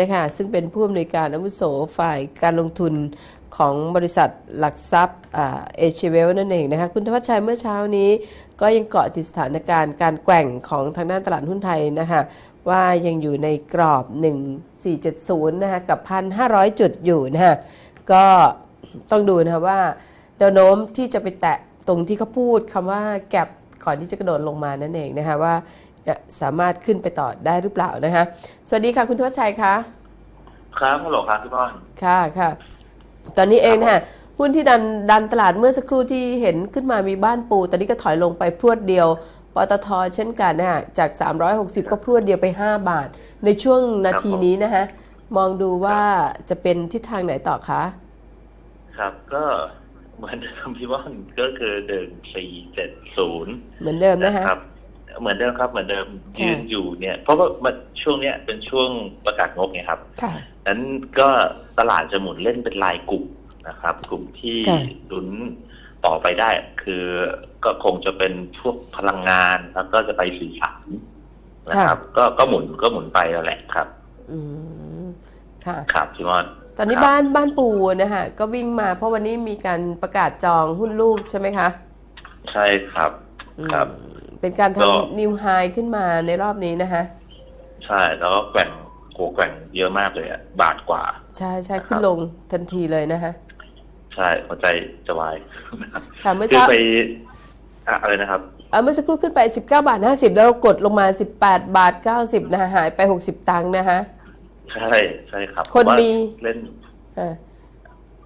นะคะซึ่งเป็นผู้อำนวยการอาวุโสฝ่ายการลงทุนของบริษัทหลักทรัพย์เอเชเวลนั่นเองนะคะคุณธวัชชัยเมื่อเช้านี้ ก็ยังเกาะติดสถานการณ์การแกว่งของทางด้านตลาดหุ้นไทยนะคะว่ายังอยู่ในกรอบ 1470 นะคะกับ 1,500 จุดอยู่นะคะก็ต้องดูนะคะว่าแนวโน้มที่จะไปแตะตรงที่เขาพูดคำว่าแก็บก่อนที่จะกระโดดลงมานั่นเองนะคะว่า สามารถขึ้นไปต่อได้หรือเปล่านะคะ สวัสดีค่ะคุณธวัชชัยคะครับฮัลโหลครับพี่บอลค่ะค่ะ ตอนนี้เองนะคะหุ้นที่ดันดันตลาดเมื่อสักครู่ที่เห็นขึ้นมามีบ้านปู ตอนนี้ก็ถอยลงไปพรวดเดียวปตทเช่นกันนะคะจาก 360 ก็พรวดเดียวไป 5 บาท ในช่วงนาทีนี้นะคะมองดูว่าจะเป็นทิศทางไหนต่อคะ ครับก็เหมือนเดิมพี่บอลก็คือเดินสี่เจ็ดศูนย์เหมือนเดิมนะคะครับ เหมือนเดิมครับเหมือนเดิมค่ะยืนอยู่เนี่ยเพราะว่ามันช่วงเนี้ยเป็นช่วงประกาศงบไงครับค่ะ นั้นก็ตลาดจะหมุนเล่นเป็นรายกลุ่มนะครับ กลุ่มที่ค่ะ ลุ้นต่อไปได้ คือก็คงจะเป็นพวกพลังงานแล้วก็จะไปสื่อสารนะครับ ก็ก็หมุนก็หมุนไปแล้วแหละครับ อืมค่ะ ครับพี่บอลตอนนี้ครับ บ้านบ้านปูนะคะก็วิ่งมาเพราะวันนี้มีการประกาศจองหุ้นลูกใช่ไหมคะใช่ครับอืมครับ เป็นการก็ ทำนิวไฮขึ้นมาในรอบนี้นะคะ ใช่แล้วก็แกว่งโหแกว่งเยอะมากเลยอะบาทกว่า ใช่ใช่นะครับขึ้นลงทันทีเลยนะคะใช่หัวใจจะวายค่ะเมื่อคือเช้าไปอะอะไรนะครับเอ่อเมื่อสักครู่ขึ้นไป 19 บาท 50 แล้วเรากดลงมา 18 บาท 90 นะคะหายไป 60 ตังค์นะคะ ใช่ใช่ครับคนผว่ามีเล่นอ่า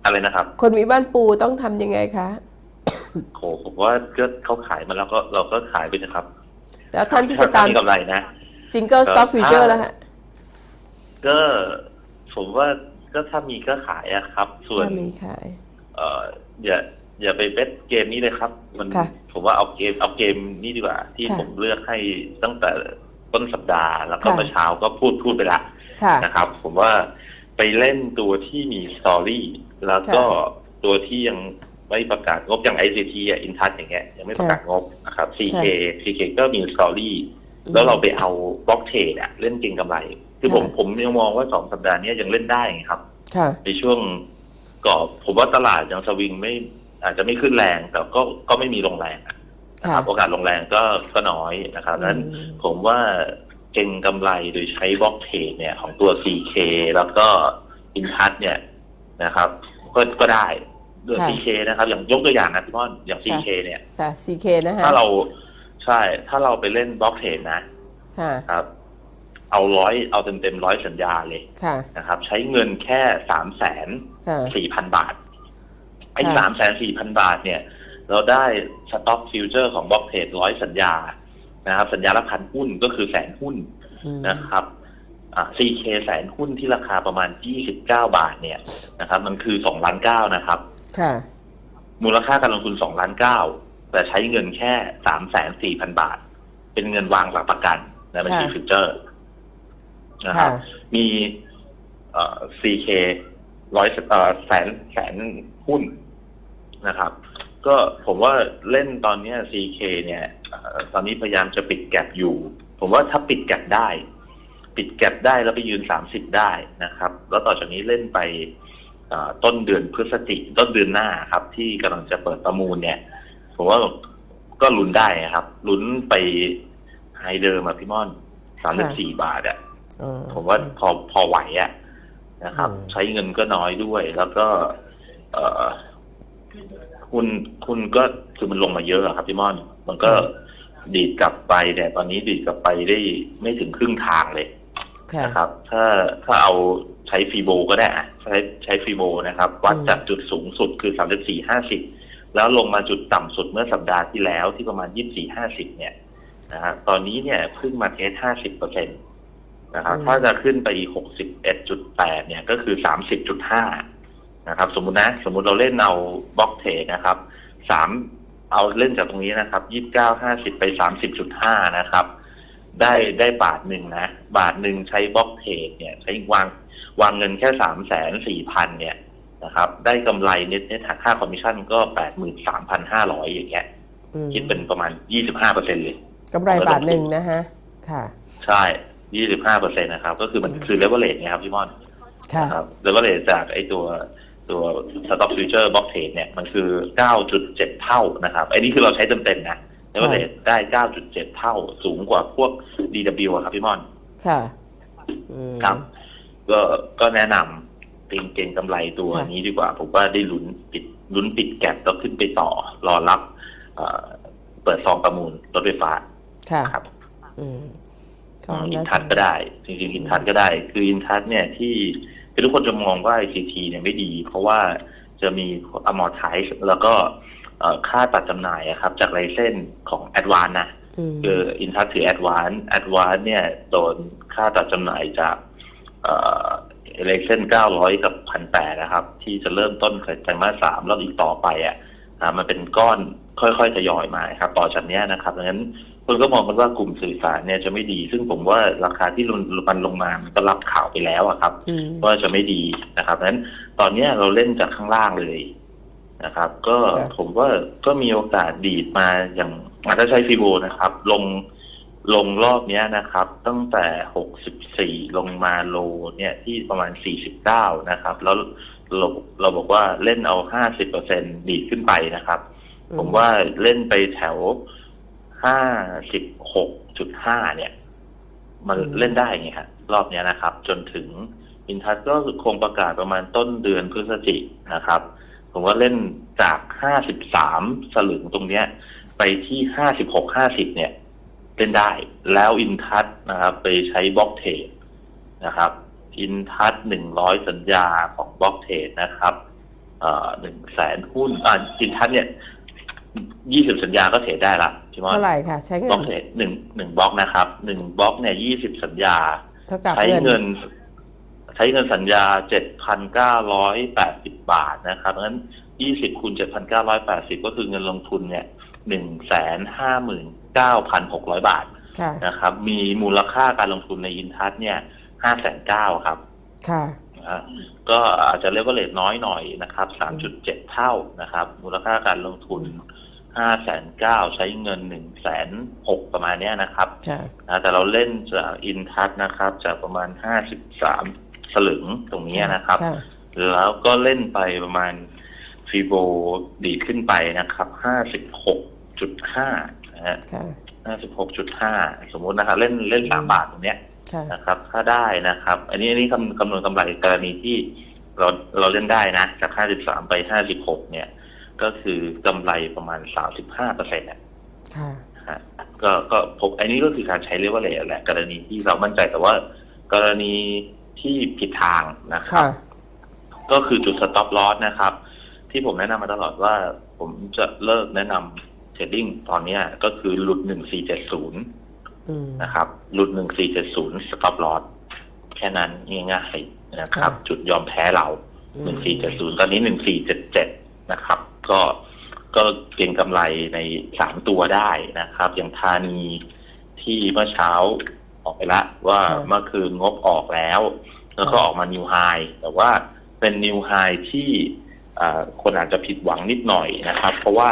อะไรนะครับ คนมีบ้านปูต้องทำยังไงคะ โหผมว่าก็เขาขายมาแล้วก็เราก็ขายไปนะครับ แล้วท่านที่จะตามถ้กำไรนะ Single Stock เอ่อ Future ถ้าแล้วฮะก็ผมว่าก็ถ้ามีก็ขายอะครับ ส่วนถ้ามีขายเอ่ออย่าอย่าไปเบสเกมนี้เลยครับ มันค่ะผมว่าเอาเกมเอาเกมนี้ดีกว่า ที่ค่ะผมเลือกให้ตั้งแต่ต้นสัปดาห์ แล้วก็ค่ะเมื่อเช้าก็พูดพูดไปละค่ะนะครับ ผมว่าไปเล่นตัวที่มีสตอรี่แล้วก็ตัวที่ยัง ไม่ประกาศงบอย่าง ICT อะอินทัชอย่างเงี้ยยังไม่ประกาศงบนะครับ CK CK ก็มีสตอรี่แล้วเราไปเอาบล็อกเทรดอะเล่นเก่งกำไร คือผมค่ะผมยังมองว่าสองสัปดาห์เนี้ยยังเล่นได้ไงครับค่ะในช่วงก็ผมว่าตลาดยังสวิงไม่อาจจะไม่ขึ้นแรงแต่ก็ก็ไม่มีลงแรงอะนะค่ะครับโอกาสลงแรงก็ก็น้อยนะครับนั้นอืมผมว่าเก่งกำไรโดยใช้บล็อกเทรดเนี่ยของตัว CK แล้วก็อินทัชเนี่ยนะครับก็ก็ได้ ด้วยค่ะ CK นะครับ อย่างยกตัวอย่างนะพี่ม่อนอย่าง CK เนี่ย ค่ะ CK นะคะถ้าเราใช่ ถ้าเราไปเล่นบล็อกเทรดนะค่ะ ครับ เอาร้อยเอาเต็มเต็มร้อยสัญญาเลยค่ะ นะครับ ใช้เงินแค่สามแสนค่ะ สี่พันบาท ไอ้ค่ะ สามแสนสี่พันบาทเนี่ย เราได้สต็อกฟิวเจอร์ของบล็อกเทรดร้อยสัญญานะครับ สัญญาละพันหุ้นก็คือแสนหุ้น อืม นะครับ อ่า 4K แสนหุ้นที่ราคาประมาณ 29 บาทเนี่ยนะครับ มันคือ 2 ล้าน9นะครับ ค่ะ มูลค่าการลงทุน2ล้าน9แต่ใช้เงินแค่3 4 0 0 0บาท เป็นเงินวางหลักประกันในบัญชีค่ะฟิวเจอร์นะครับค่ะมีเอ่อ 4K ร้อยเอ่อแสนแสนหุ้นนะครับ ก็ผมว่าเล่นตอนเนี้ย 4K เนี่ยเอ่อตอนนี้พยายามจะปิดแก็บอยู่ ผมว่าถ้าปิดแก็บได้ ปิดแก็บได้แล้วไปยืน30ได้นะครับ แล้วต่อจากนี้เล่นไปเอ่อ ต้นเดือนพฤศจิกต้นเดือนหน้าครับ ที่กำลังจะเปิดประมูลเนี่ย ผมว่าก็ลุ้นได้ครับลุ้นไปไฮเดิมอะพี่ม่อนสามสิบสี่บาทอะอ๋อผมว่าพอพอไหวอะนะครับอืมใช้เงินก็น้อยด้วย แล้วก็ เอ่อคุณคุณก็คือมันลงมาเยอะอะครับพี่ม่อน มันก็ดีดกลับไปเนี่ยตอนนี้ดีดกลับไปได้ไม่ถึงครึ่งทางเลยค่ะ นะครับ ถ้าถ้าเอาใช้ฟีโบก็ได้อะใช้ใช้ฟีโบนะครับ วัดอืมจากจุดสูงสุดคือสามสิบสี่ห้าสิบแล้วลงมาจุดต่ำสุดเมื่อสัปดาห์ที่แล้วที่ประมาณยี่สี่ห้าสิบเนี่ยนะครับตอนนี้เนี่ยเพิ่งมาเทสห้าสิบเปอร์เซ็นตนะครับถ้าจะขึ้นไปอีกหกสิบเอ็ดจุดแปดเนี่ยก็คือสามสิบจุดห้านะครับ สมมุตินะ สมมุติเราเล่นเอาบล็อกเทรดนะครับสามเอาเล่นจากตรงนี้นะครับยี่สิบเก้าห้าสิบไปสามสิบจุดห้านะครับ ได้ได้บาทหนึ่งนะ บาทหนึ่งใช้บล็อกเทรดเนี่ย ใช้วางวางเงินแค่สามแสนสี่พันเนี่ยนะครับ ได้กำไรเน็ตเน็ตหักค่าคอมมิชชั่นก็แปดหมื่นสามพันห้าร้อยอย่างเงี้ยอืมคิดเป็นประมาณยี่สิบห้าเปอร์เซ็นเลยกำไรบาทหนึ่งนะคะค่ะ ใช่ยี่สิบห้าเปอร์เซ็นต์นะครับ ก็คือมันคือเลเวลเลทเนี่ยครับพี่ม่อนค่ะนะครับเลเวลเลทจากไอตัวตัวสต็อกฟิวเจอร์บล็อกเทรดเนี่ยมันคือเก้าจุดเจ็ดเท่านะครับไอ้นี่คือเราใช้เต็มๆนะ เลเวลเลทได้เก้าจุดเจ็ดเท่าสูงกว่าพวก DW อะครับพี่ม่อน ค่ะอืม ครับ ก็ก็แนะนำเก่งเก่งกำไรตัวค่ะ นี้ดีกว่า ผมว่าได้ลุ้นปิดลุ้นปิดแก็บแล้วขึ้นไปต่อ รอรับเอ่อเปิดซองประมูลรถไฟฟ้าค่ะ ครับ อืมอินทัศก็ได้ จริงๆอินทัศก็ได้ คืออินทัศเนี่ยที่คือทุกคนจะมองว่า ICT เนี่ยไม่ดี เพราะว่าจะมี amortize แล้วก็เอ่อ ค่าตัดจำหน่ายอะครับ จากไลเซนของ Advance นะอืมคืออินทัศถือ Advance Advance เนี่ยโดนค่าตัดจำหน่ายจากเอ่อไลเซน900กับ1,800นะครับ ที่จะเริ่มต้นไตรมาสสามแล้วอีกต่อไปอะอ่ามันเป็นก้อนค่อยๆทยอยมาครับ ต่อจากเนี้ยนะครับดังนั้นคนก็มองกันว่ากลุ่มสื่อสารเนี่ยจะไม่ดี ซึ่งผมว่าราคาที่มันลงมามันก็รับข่าวไปแล้วอะครับอืมว่าจะไม่ดีนะครับดังนั้นตอนเนี้ยเราเล่นจากข้างล่างเลย นะครับ ก็ครับ ผมว่าก็มีโอกาสดีดมาอย่างอาจจะใช้ฟีโบนะครับ ลงลงรอบเนี้ยนะครับ ตั้งแต่64ลงมาโลเนี่ยที่ประมาณ49นะครับ แล้วเราเราบอกว่าเล่นเอา50%ดีดขึ้นไปนะครับอืผมว่าเล่นไปแถว56.5เนี่ย มันอืม เล่นได้ไงครับรอบเนี้ยนะครับ จนถึงอินทัสก็คงประกาศประมาณต้นเดือนพฤศจิกนะครับ ผมว่าเล่นจาก53สลึงตรงเนี้ย ไปที่56 50เนี่ยเล่นได้แล้วอินทัสนะครับ ไปใช้บล็อกเทรดนะครับอินทัส100สัญญาของบล็อกเทรดนะครับหนึ่งแสนหุ้นอ่าอินทัสเนี่ย20สัญญาก็เทรดได้ละพี่มอนเท่าไหร่ค่ะ ใช้เงิบล็อนกเทรดหนึ่งหนึ่งบล็อกนะครับหนึ่งบล็อกเนี่ย20สัญญาเท่ากับใช้เงินเงิน ใช้เงินสัญญาเจ็ดพันเก้าร้อยแปดสิบ บาทนะครับงั้นยี่สิบคูณเจ็ดพันเก้าร้อยแปดสิบก็คือเงินลงทุนเนี่ยหนึ่งแสนห้าหมื่นเก้าพันหกร้อยบาทค่ะนะครับ มีมูลค่าการลงทุนในอินทัศเนี่ยห้าแสนเก้าครับ ค่ะนะฮะก็อาจจะเรียกว่าเลทน้อยหน่อยนะครับสามจุดเจ็ดเท่านะครับ มูลค่าการลงทุนห้าแสนเก้าใช้เงินหนึ่งแสนหกประมาณเนี้ยนะครับค่ะนะแต่เราเล่นจากอินทัศนะครับ จากประมาณห้าสิบสามสลึงตรงเนี้ยนะครับ ค่ะ แล้วก็เล่นไปประมาณฟีโบดีดขึ้นไปนะครับ ห้าสิบหกจุดห้านะฮะค่ะ ห้าสิบหกจุดห้าสมมุตินะครับ เล่นเล่นสามบาทตรงเนี้ยค่ะ นะครับ ถ้าได้นะครับ อันนี้อันนี้คำคำนวณกำไรกรณีที่เราเราเล่นได้นะ จากห้าสิบสามไปห้าสิบหกเนี่ย ก็คือกำไรประมาณสามสิบห้าเปอร์เซ็นต์ค่ะ ฮะก็ก็ผมอันนี้ก็คือการใช้เลเวลเลแหละ กรณีที่เรามั่นใจแต่ว่า กรณีที่ผิดทางนะครับ ค่ะ ก็คือจุดสต็อปลอสนะครับ ที่ผมแนะนำมาตลอดว่าผมจะเลิกแนะนำเทรดดิ้งตอนเนี้ยก็คือหลุดหนึ่งสี่เจ็ดศูนย์อืมนะครับ หลุดหนึ่งสี่เจ็ดศูนย์สต็อปลอสแค่นั้นง่ายๆนะครับค่ะจุดยอมแพ้เราอืหนึ่มงสี่เจ็ดศูนย์ตอนนี้หนึ่งสี่เจ็ดเจ็ดนะครับ ก็ก็เก็งกำไรในสามตัวได้นะครับ อย่างธานีที่เมื่อเช้าออกไปละว่าค่ะเมื่อคืนงบออกแล้ว แล้วก็ออกมานิวไฮแต่ว่า เป็นนิวไฮที่อ่าคนอาจจะผิดหวังนิดหน่อยนะครับ เพราะว่า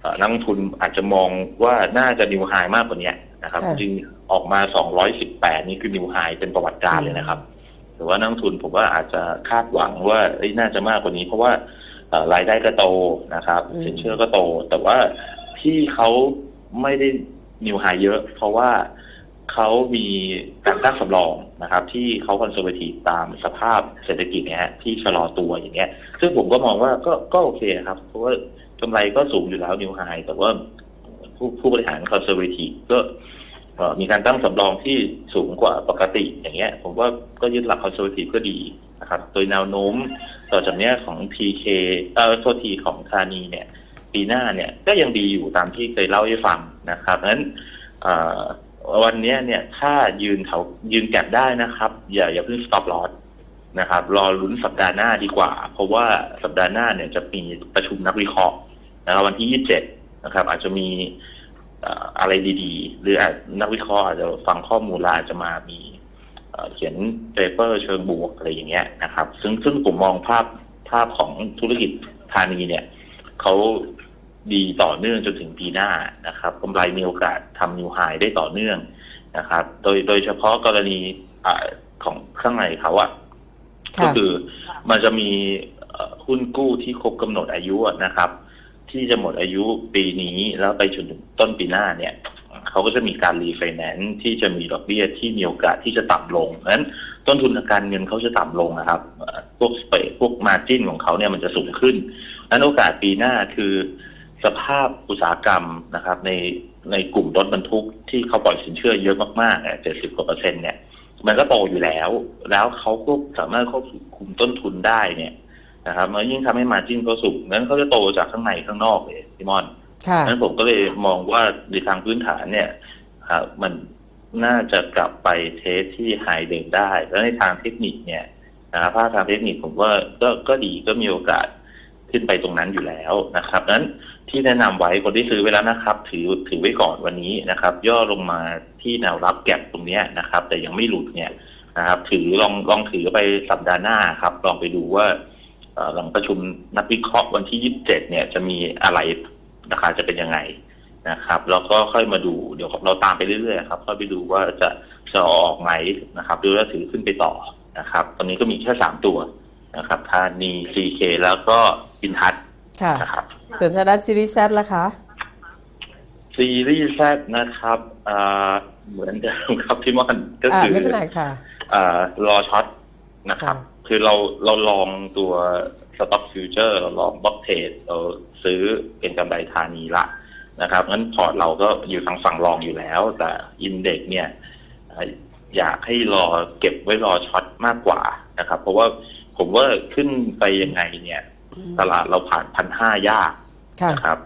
เอ่อนักลงทุนอาจจะมองว่าน่าจะนิวไฮมากกว่านี้นะครับค่ะจริงๆออกมา 218 นี่คือนิวไฮเป็นประวัติการเลยนะครับหรือว่านักลงทุนผมว่าอาจจะคาดหวังว่าเอ้ยน่าจะมากกว่านี้ เพราะว่าเอ่อรายได้ก็โตนะครับอืมสินเชื่อก็โต แต่ว่าที่เขาไม่ได้นิวไฮเยอะ เพราะว่า เขามีการตั้งสำรองนะครับ ที่เขาคอนเซอร์เวทีตามสภาพเศรษฐกิจเนี่ยฮะที่ชะลอตัวอย่างเงี้ย ซึ่งผมก็มองว่าก็ก็โอเคครับ เพราะว่ากำไรก็สูงอยู่แล้วนิวไฮแต่ว่าผู้ผู้บริหารคอนเซอร์เวทีก็มีการตั้งสำรองที่สูงกว่าปกติอย่างเงี้ย ผมว่าก็ยึดหลักคอนเซอร์ a ทีก็ดีนะครับ โดยแนวโน้มต่อจากเนี้ยของ TK เอ่อโทษทีของธานีเนี่ย ปีหน้าเนี่ยก็ยังดีอยู่ตามที่เคยเล่าให้ฟังนะครับนั้นอ่อ วันนี้เนี่ยถ้ายืนแถวยืนแก็บได้นะครับ อย่าอย่าเพิ่ง stop loss นะครับ รอลุ้นสัปดาห์หน้าดีกว่า เพราะว่าสัปดาห์หน้าเนี่ยจะมีประชุมนักวิเคราะห์นะครับวันที่27นะครับ อาจจะมีอะไรดีๆ หรืออาจนักวิเคราะห์อาจจะฟังข้อมูลแล้วอาจจะมามีเอ่อเขียนเปเปอร์เชิงบวกอะไรอย่างเงี้ยนะครับ ซึ่งซึ่งผมมองภาพภาพของธุรกิจธานีเนี่ยเขา ดีต่อเนื่องจนถึงปีหน้านะครับกำไรมีโอกาสทำนิวไฮได้ต่อเนื่องนะครับ โดยโดยเฉพาะกรณีอ่าของข้างในเขาอะค่ะก็คือมันจะมีเอ่อหุ้นกู้ที่ครบกำหนดอายุอะนะครับ ที่จะหมดอายุปีนี้แล้วไปจนถึงต้นปีหน้าเนี่ยเขาก็จะมีการรีไฟแนนซ์ที่จะมีดอกเบี้ยที่มีโอกาสที่จะต่ำลงเพราะฉะนั้นต้นทุนทางการเงินเขาจะต่ำลงนะครับเอ่อพวกสเปรดพวกมาจิ้นของเขาเนี่ยมันจะสูงขึ้นนั้นโอกาสปีหน้าคือ สภาพอุตสาหกรรมนะครับ ในในกลุ่มรถบรรทุกที่เขาปล่อยสินเชื่อเยอะมากๆเจ็ดสิบกว่าเปอร์เซ็นต์เนี่ย มันก็โตอยู่แล้ว แล้วเขาก็สามารถควบคุมต้นทุนได้เนี่ยนะครับมันยิ่งทำให้มาจิ้นเขาสูงนั้นเขาจะโตจากข้างในข้างนอกเลยพี่มอนค่ะนั้นผมก็เลยมองว่าในทางพื้นฐานเนี่ยครับมันน่าจะกลับไปเทสที่ไฮเดิมได้ แล้วในทางเทคนิคเนี่ยนะครับภาพทางเทคนิคผมว่าก็ก็ดีก็มีโอกาส ขึ้นไปตรงนั้นอยู่แล้วนะครับนั้นที่แนะนำไว้คนที่ซื้อไว้แล้วนะครับ ถือถือไว้ก่อนวันนี้นะครับ ย่อลงมาที่แนวรับแก็บตรงนี้นะครับ แต่ยังไม่หลุดเนี่ยนะครับ ถือลองลองถือไปสัปดาห์หน้าครับ ลองไปดูว่าหลังประชุมนักวิเคราะห์วันที่ยี่สิบเจ็ดเนี่ยจะมีอะไรราคาจะเป็นยังไงนะครับแล้วก็ค่อยมาดูเดี๋ยวเราตามไปเรื่อยๆครับค่อยไปดูว่าจะจะออกไหมนะครับหรือว่าถือขึ้นไปต่อนะครับ ตอนนี้ก็มีแค่สามตัว นะครับธานีซีเคแล้วก็อินทัศน์ค่ะ นะครับ ส่วนทางด้านซีรีส์แซล่ะคะ ซีรีส์แซนะครับอ่าเหมือนเดิมครับพี่มอนก็อ่าคือไม่เป็นไรค่ะ อ่ารอช็อตนะครับ ค่ะ คือเราเราลองตัวสต็อกฟิวเจอร์เราลองบล็อกเทรดเราซื้อเป็นกำไรธานีละนะครับงั้นพอร์ตเราก็อยู่ทางฝั่งรองอยู่แล้ว แต่อินเด็กเนี่ยเอ่ออยากให้รอเก็บไว้รอช็อตมากกว่านะครับ เพราะว่า ผมว่าขึ้นไปยังไงเนี่ย ตลาดเราผ่านพันห้ายากค่ะ นะครับ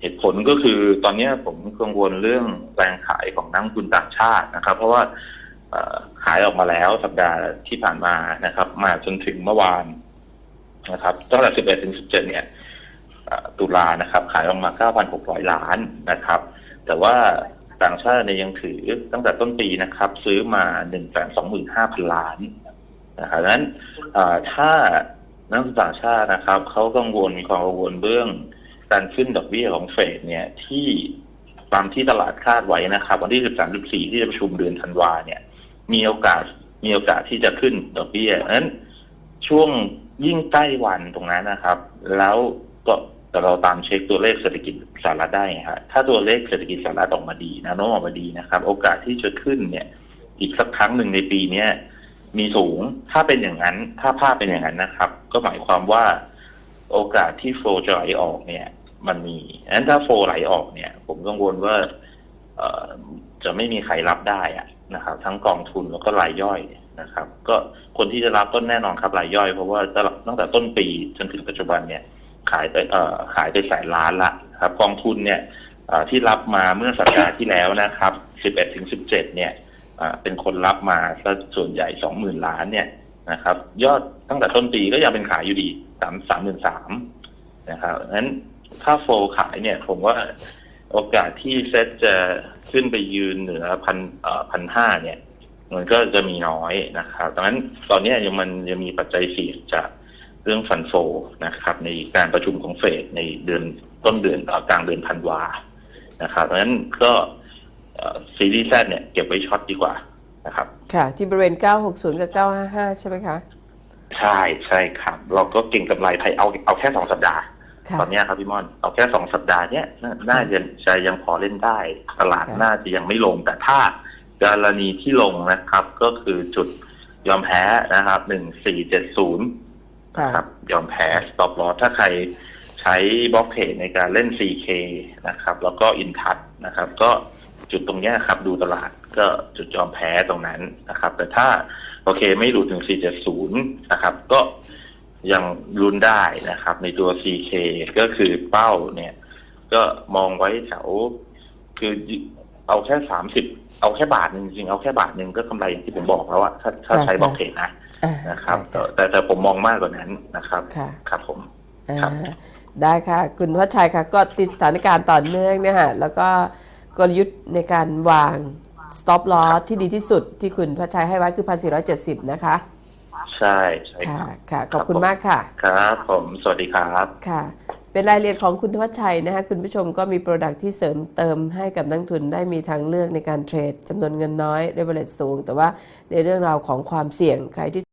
เหตุผลก็คือตอนเนี้ยผมกังวลเรื่องแรงขายของนักลงทุนต่างชาตินะครับ เพราะว่าเอ่อขายออกมาแล้วสัปดาห์ที่ผ่านมานะครับ มาจนถึงเมื่อวานนะครับตั้งแต่11ถึง17เนี่ยเอ่อตุลานะครับ ขายออกมา 9,600 ล้านนะครับ แต่ว่าต่างชาติเนี่ยยังถือตั้งแต่ต้นปีนะครับ ซื้อมา 125,000 ล้าน นะครับดังนั้นถ้านักลงทุนต่างชาตินะครับเขากังวลมีความกังวลเรื่องการขึ้นดอกเบี้ยของเฟดเนี่ยที่ตามที่ตลาดคาดไว้นะครับ วันที่ 13 14 ที่จะประชุมเดือนธันวาเนี่ย มีโอกาสมีโอกาสที่จะขึ้นดอกเบี้ยนั้นช่วงยิ่งใกล้วันตรงนั้นนะครับ แล้วก็แต่เราตามเช็คตัวเลขเศรษฐกิจสหรัฐได้ไงฮะถ้าตัวเลขเศรษฐกิจสหรัฐออกมาดีนะโน้มออกมาดีนะครับ โอกาสที่จะขึ้นเนี่ย อีกสักครั้งหนึ่งในปีเนี้ย มีสูง ถ้าเป็นอย่างนั้น ถ้าภาพเป็นอย่างนั้นนะครับ ก็หมายความว่าโอกาสที่โฟลจะไหลออกเนี่ย มันมีงั้นถ้าโฟลไหลออกเนี่ย ผมกังวลว่าจะไม่มีใครรับได้อะนะครับ ทั้งกองทุนแล้วก็รายย่อยนะครับ ก็คนที่จะรับก็แน่นอนครับรายย่อย เพราะว่าตั้งแต่ต้นปีจนถึงปัจจุบันเนี่ย ขายไปเอ่อขายไปแสนล้านละครับ กองทุนเนี่ยที่รับมาเมื่อสัปดาห์ที่แล้วนะครับ 11ถึง17 เนี่ย เป็นคนรับมาซะส่วนใหญ่20,000ล้านเนี่ยนะครับ ยอดตั้งแต่ต้นปีก็ยังเป็นขายอยู่ดีสามสามหมื่นสามนะครับงั้นถ้าโฟขายเนี่ย ผมว่าโอกาสที่เซ็ตจะขึ้นไปยืนเหนือพันเอ่อพันห้าเนี่ย มันก็จะมีน้อยนะครับดังนั้นตอนนี้ยังมันยังมีปัจจัยเสี่ยงจากเรื่องฟันโฟนะครับ ในการประชุมของเฟดในเดือนต้นเดือนกลางเดือนธันวานะครับดังนั้นก็ ซีรีส์แซเนี่ยเก็บไว้ช็อตดีกว่านะครับ ค่ะ ที่บริเวณ 960 กับ 955 ใช่ไหมคะ ใช่ใช่ครับ เราก็เก่งกำไรไทยเอาเอาแค่สองสัปดาห์ ค่ะ ตอนเนี้ยครับพี่ม่อนเอาแค่สองสัปดาห์เนี้ยน่าน่าจะจะยังพอเล่นได้ ตลาดค่ะ น่าจะยังไม่ลงแต่ถ้ากรณีที่ลงนะครับ ก็คือจุดยอมแพ้นะครับหนึ่งสี่เจ็ดศูนย์ ค่ะนะครับยอมแพ้ stop loss ถ้าใครใช้บล็อกเทรดในการเล่น 4K นะครับ แล้วก็อินทัชนะครับ ก็ จุดตรงเนี้ยครับดูตลาดก็จุดยอมแพ้ตรงนั้นนะครับ แต่ถ้าโอเคไม่หลุดถึง 470 นะครับ ก็ยังลุ้นได้นะครับ ในตัว CK ก็คือเป้าเนี่ย ก็มองไว้แถวคือเอาแค่30เอาแค่บาทหนึ่งจริงๆเอาแค่บาทหนึ่งก็กำไรอย่างที่ผมบอกแล้วอะถ้าถ้าใช้บล็อกเทรดนะอ่านะครับแต่แต่แต่ผมมองมากกว่านั้นนะครับค่ะครับผมอ่าครับได้ค่ะ คุณวัชชัยค่ะ ก็ติดสถานการณ์ต่อเนื่องเนี่ยฮะแล้วก็ กลยุทธ์ในการวาง stop loss ที่ดีที่สุดที่คุณพัชชัยให้ไว้คือ 1,470 นะคะ ใช่ใช่คค่ะรับค่ะ ขอบครับคุณผมมากค่ะ ครับผมสวัสดีครับค่ะ เป็นรายละเอียดของคุณธวัชชัยนะคะคุณผู้ชมก็มีโปรดักที่เสริมเติมให้กับนักลงทุนได้มีทางเลือกในการเทรดจำนวนเงินน้อยเลเวลสูง แต่ว่าในเรื่องราวของความเสี่ยงใครที่